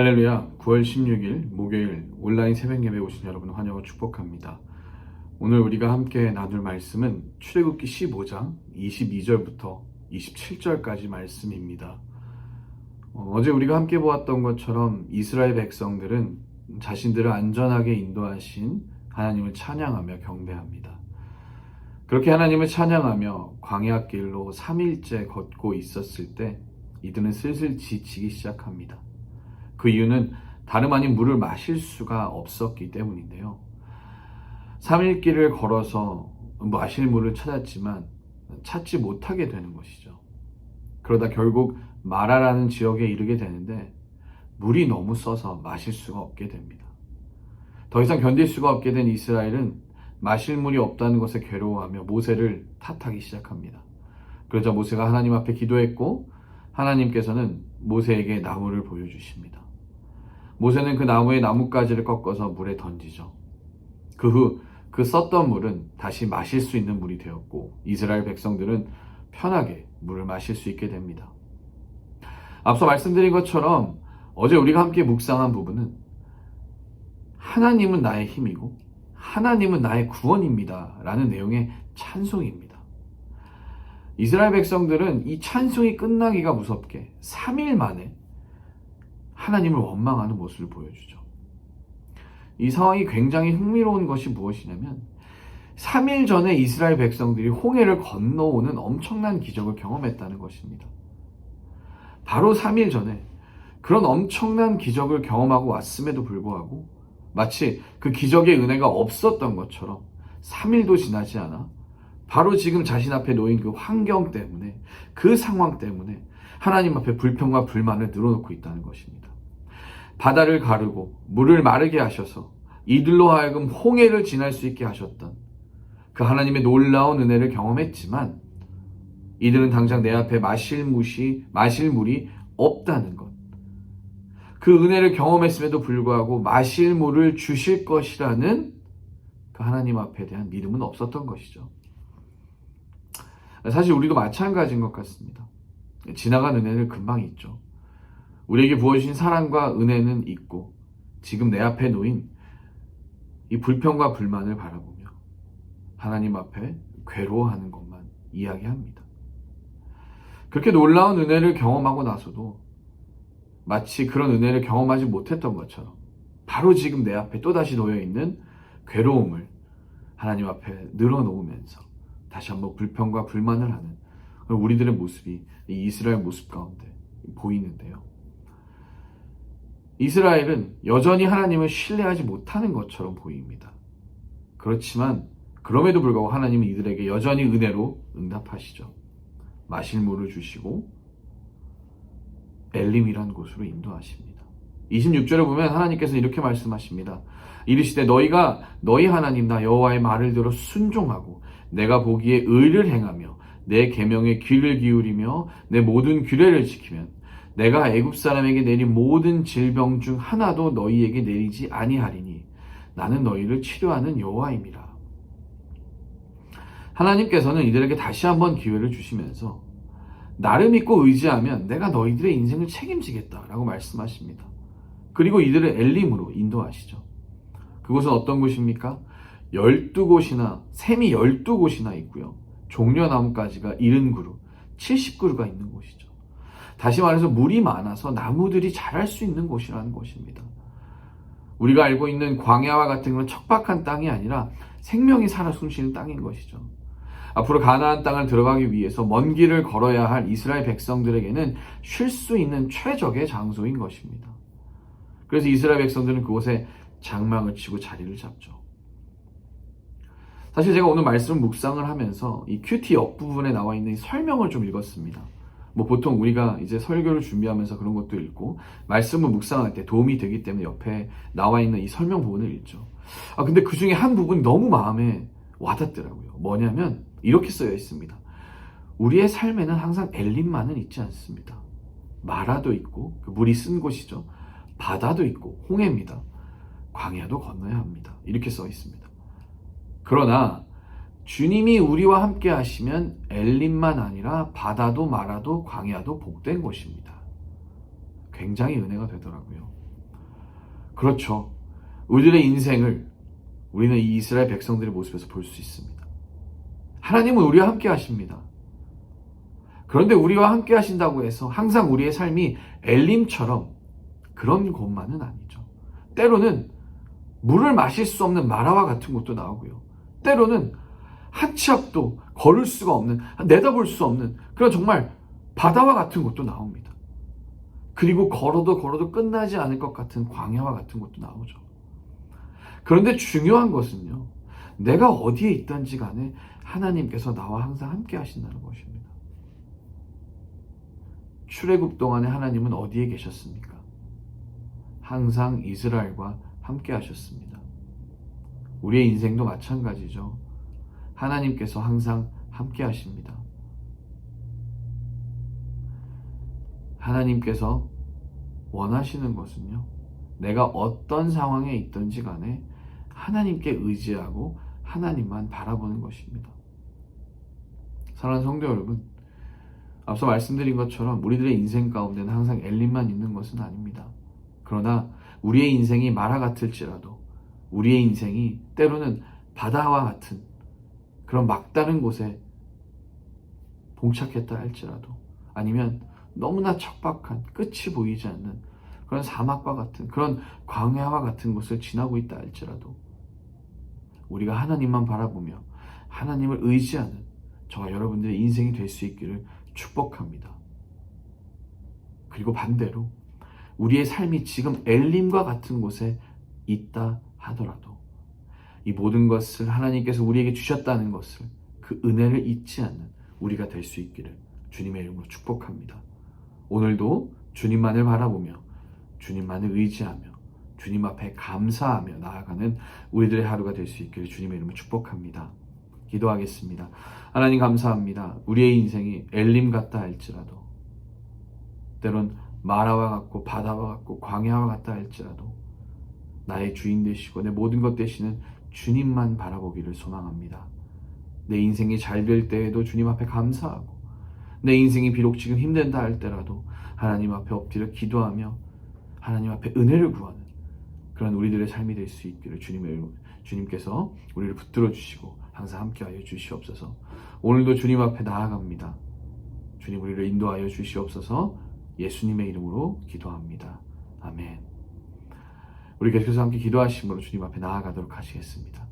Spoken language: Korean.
할렐루야 9월 16일 목요일 온라인 새벽 예배 오신 여러분 환영을 축복합니다. 오늘 우리가 함께 나눌 말씀은 출애굽기 15장 22절부터 27절까지 말씀입니다. 어, 제 우리가 함께 보았던 것처럼 이스라엘 백성들은 자신들을 안전하게 인도하신 하나님을 찬양하며 경배합니다. 그렇게 하나님을 찬양하며 광야 길로 3일째 걷고 있었을 때 이들은 슬슬 지치기 시작합니다. 그 이유는 다름 아닌 물을 마실 수가 없었기 때문인데요. 3일 길을 걸어서 마실 물을 찾았지만 찾지 못하게 되는 것이죠. 그러다 결국 마라라는 지역에 이르게 되는데 물이 너무 써서 마실 수가 없게 됩니다. 더 이상 견딜 수가 없게 된 이스라엘은 마실 물이 없다는 것에 괴로워하며 모세를 탓하기 시작합니다. 그러자 모세가 하나님 앞에 기도했고 하나님께서는 모세에게 나무를 보여주십니다. 모세는 그 나무의 나뭇가지를 꺾어서 물에 던지죠. 그 후 그 썼던 물은 다시 마실 수 있는 물이 되었고 이스라엘 백성들은 편하게 물을 마실 수 있게 됩니다. 앞서 말씀드린 것처럼 어제 우리가 함께 묵상한 부분은 하나님은 나의 힘이고 하나님은 나의 구원입니다. 라는 내용의 찬송입니다. 이스라엘 백성들은 이 찬송이 끝나기가 무섭게 3일 만에 하나님을 원망하는 모습을 보여주죠. 이 상황이 굉장히 흥미로운 것이 무엇이냐면 3일 전에 이스라엘 백성들이 홍해를 건너오는 엄청난 기적을 경험했다는 것입니다. 바로 3일 전에 그런 엄청난 기적을 경험하고 왔음에도 불구하고 마치 그 기적의 은혜가 없었던 것처럼 3일도 지나지 않아 바로 지금 자신 앞에 놓인 그 환경 때문에 그 상황 때문에 하나님 앞에 불평과 불만을 늘어놓고 있다는 것입니다. 바다를 가르고 물을 마르게 하셔서 이들로 하여금 홍해를 지날 수 있게 하셨던 그 하나님의 놀라운 은혜를 경험했지만 이들은 당장 내 앞에 마실 물이 마실 물이 없다는 것. 그 은혜를 경험했음에도 불구하고 마실 물을 주실 것이라는 그 하나님 앞에 대한 믿음은 없었던 것이죠. 사실 우리도 마찬가지인 것 같습니다. 지나간 은혜는 금방 있죠. 우리에게 부어주신 사랑과 은혜는 있고 지금 내 앞에 놓인 이 불평과 불만을 바라보며 하나님 앞에 괴로워하는 것만 이야기합니다. 그렇게 놀라운 은혜를 경험하고 나서도 마치 그런 은혜를 경험하지 못했던 것처럼 바로 지금 내 앞에 또다시 놓여 있는 괴로움을 하나님 앞에 늘어놓으면서 다시 한번 불평과 불만을 하는 우리들의 모습이 이 이스라엘 모습 가운데 보이는데요. 이스라엘은 여전히 하나님을 신뢰하지 못하는 것처럼 보입니다. 그렇지만 그럼에도 불구하고 하나님은 이들에게 여전히 은혜로 응답하시죠. 마실 물을 주시고 엘림이라는 곳으로 인도하십니다. 26절에 보면 하나님께서 이렇게 말씀하십니다. 이르시되 너희가 너희 하나님 나 여호와의 말을 들어 순종하고 내가 보기에 의를 행하며 내 계명에 귀를 기울이며 내 모든 규례를 지키면 내가 애굽 사람에게 내린 모든 질병 중 하나도 너희에게 내리지 아니하리니 나는 너희를 치료하는 여호와임이라. 하나님께서는 이들에게 다시 한번 기회를 주시면서 나를 믿고 의지하면 내가 너희들의 인생을 책임지겠다라고 말씀하십니다. 그리고 이들을 엘림으로 인도하시죠. 그곳은 어떤 곳입니까? 12곳이나 샘이 12곳이나 있고요. 종려나무까지가 70그루, 70그루가 있는 곳이죠. 다시 말해서 물이 많아서 나무들이 자랄 수 있는 곳이라는 것입니다. 우리가 알고 있는 광야와 같은 그런 척박한 땅이 아니라 생명이 살아 숨쉬는 땅인 것이죠. 앞으로 가나안 땅을 들어가기 위해서 먼 길을 걸어야 할 이스라엘 백성들에게는 쉴 수 있는 최적의 장소인 것입니다. 그래서 이스라엘 백성들은 그곳에 장막을 치고 자리를 잡죠. 사실 제가 오늘 말씀 묵상을 하면서 이 큐티 옆부분에 나와 있는 설명을 좀 읽었습니다. 뭐 보통 우리가 이제 설교를 준비하면서 그런 것도 읽고 말씀을 묵상할 때 도움이 되기 때문에 옆에 나와 있는 이 설명 부분을 읽죠. 아 근데 그 중에 한 부분이 너무 마음에 와닿더라고요. 뭐냐면 이렇게 쓰여 있습니다. 우리의 삶에는 항상 엘림만은 있지 않습니다. 마라도 있고 그 물이 쓴 곳이죠. 바다도 있고 홍해입니다. 광야도 건너야 합니다. 이렇게 써 있습니다. 그러나 주님이 우리와 함께 하시면 엘림만 아니라 바다도 마라도 광야도 복된 곳입니다. 굉장히 은혜가 되더라고요. 그렇죠. 우리들의 인생을 우리는 이 이스라엘 백성들의 모습에서 볼 수 있습니다. 하나님은 우리와 함께 하십니다. 그런데 우리와 함께 하신다고 해서 항상 우리의 삶이 엘림처럼 그런 곳만은 아니죠. 때로는 물을 마실 수 없는 마라와 같은 곳도 나오고요. 때로는 한치 앞도 걸을 수가 없는, 내다볼 수 없는 그런 정말 바다와 같은 곳도 나옵니다. 그리고 걸어도 걸어도 끝나지 않을 것 같은 광야와 같은 곳도 나오죠. 그런데 중요한 것은요, 내가 어디에 있든지 간에 하나님께서 나와 항상 함께 하신다는 것입니다. 출애굽 동안에 하나님은 어디에 계셨습니까? 항상 이스라엘과 함께 하셨습니다. 우리의 인생도 마찬가지죠. 하나님께서 항상 함께 하십니다. 하나님께서 원하시는 것은요, 내가 어떤 상황에 있든지 간에 하나님께 의지하고 하나님만 바라보는 것입니다. 사랑하는 성도 여러분, 앞서 말씀드린 것처럼 우리들의 인생 가운데는 항상 엘림만 있는 것은 아닙니다. 그러나 우리의 인생이 마라 같을지라도 우리의 인생이 때로는 바다와 같은 그런 막다른 곳에 봉착했다 할지라도 아니면 너무나 척박한 끝이 보이지 않는 그런 사막과 같은 그런 광야와 같은 곳을 지나고 있다 할지라도 우리가 하나님만 바라보며 하나님을 의지하는 저와 여러분들의 인생이 될 수 있기를 축복합니다. 그리고 반대로 우리의 삶이 지금 엘림과 같은 곳에 있다 하더라도 이 모든 것을 하나님께서 우리에게 주셨다는 것을 그 은혜를 잊지 않는 우리가 될 수 있기를 주님의 이름으로 축복합니다. 오늘도 주님만을 바라보며 주님만을 의지하며 주님 앞에 감사하며 나아가는 우리들의 하루가 될 수 있기를 주님의 이름으로 축복합니다. 기도하겠습니다. 하나님 감사합니다. 우리의 인생이 엘림 같다 할지라도 때론 마라와 같고 바다와 같고 광야와 같다 할지라도 나의 주인 되시고 내 모든 것 되시는 주님만 바라보기를 소망합니다. 내 인생이 잘 될 때에도 주님 앞에 감사하고 내 인생이 비록 지금 힘든다 할 때라도 하나님 앞에 엎드려 기도하며 하나님 앞에 은혜를 구하는 그런 우리들의 삶이 될 수 있기를 주님의 주님께서 우리를 붙들어 주시고 항상 함께하여 주시옵소서. 오늘도 주님 앞에 나아갑니다. 주님 우리를 인도하여 주시옵소서. 예수님의 이름으로 기도합니다. 아멘. 우리 계속해서 함께 기도하심으로 주님 앞에 나아가도록 하시겠습니다.